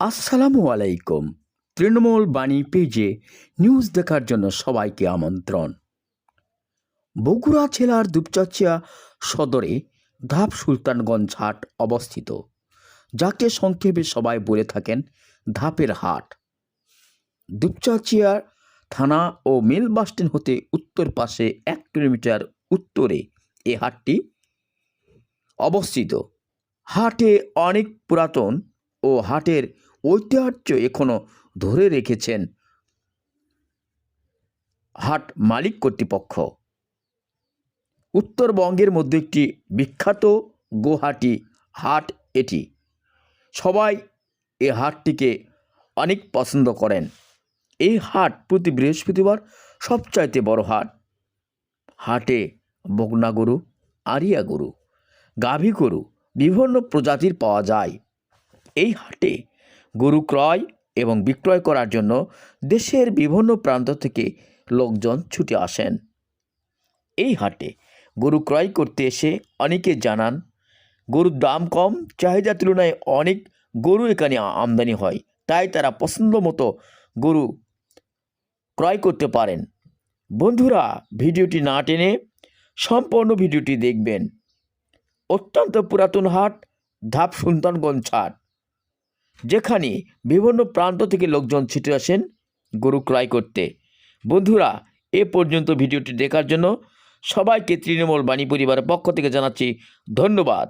আসসালামু আলাইকুম, তৃণমূল বাণী পেজে নিউজ দেখার জন্য সবাইকে আমন্ত্রণ। বগুড়া জেলার দুপচাচিয়া সদরে ধাপ সুলতানগঞ্জ হাট অবস্থিত, যাকে সংক্ষেপে সবাই বলে থাকেন ধাপের হাট। দুপচাচিয়া থানা ও মিল বাসস্ট্যান্ড হতে উত্তর পাশে এক কিলোমিটার উত্তরে এ হাটটি অবস্থিত। হাটে অনেক পুরাতন ও হাটের ঐতিহ্য এখনও ধরে রেখেছেন হাট মালিক কর্তৃপক্ষ। উত্তরবঙ্গের মধ্যে একটি বিখ্যাত গোহাটি হাট এটি। সবাই এ হাটটিকে অনেক পছন্দ করেন। এই হাট প্রতি বৃহস্পতিবার সবচাইতে বড় হাট। হাটে বগনা গরু, আরিয়া গরু, গাভী গরু, বিভিন্ন প্রজাতির পাওয়া যায়। এই হাটে গরু ক্রয় এবং বিক্রয় করার জন্য দেশের বিভিন্ন প্রান্ত থেকে লোকজন ছুটে আসেন। এই হাটে গরু ক্রয় করতে এসে অনেকে জানান, গরুর দাম কম, চাহিদার তুলনায় অনেক গরু এখানে আমদানি হয়, তাই তারা পছন্দ মতো গরু ক্রয় করতে পারেন। বন্ধুরা, ভিডিওটি না টেনে সম্পূর্ণ ভিডিওটি দেখবেন। অত্যন্ত পুরাতন হাট ধাপ সুলতানগঞ্জ হাট। যেখানে বিভিন্ন প্রান্ত থেকে লোকজন ছুটে আসেন গরু ক্রয় করতে। বন্ধুরা, এ পর্যন্ত ভিডিওটি দেখার জন্য সবাইকে তৃণমূল বাণী পরিবারের পক্ষ থেকে জানাচ্ছি ধন্যবাদ।